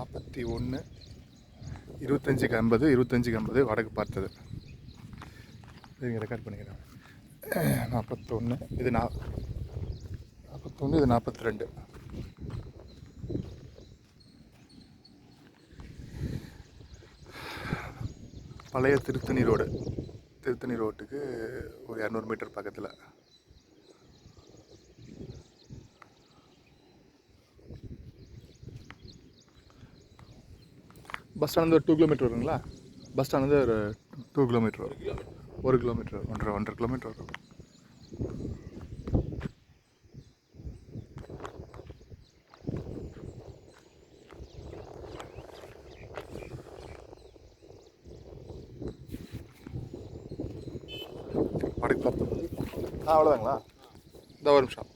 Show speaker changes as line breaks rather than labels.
நாற்பத்தி ஒன்று இருபத்தஞ்சுக்கு ஐம்பது இருபத்தஞ்சுக்கு ஐம்பது வடக்கு பார்த்தது. சரிங்க ரெக்கார்ட் பண்ணிக்கிறேன். நாற்பத்தொன்று இது நா நாற்பத்தொன்று இது நாற்பத்தி ரெண்டு. பழைய திருத்தணி ரோடு. திருத்தணி ரோட்டுக்கு ஒரு இரநூறு மீட்டர் பக்கத்தில். பஸ் ஸ்டாண்ட் ஒரு டூ கிலோமீட்டர் வருங்களா? பஸ் ஸ்டாண்ட் ஒரு டூ கிலோமீட்டர் வரும். ஒரு கிலோமீட்டர் ஒன்றரை ஒன்றரை கிலோமீட்டர் வரும். அவ்வளோதாங்களா இந்த ஒரு நிமிஷம்.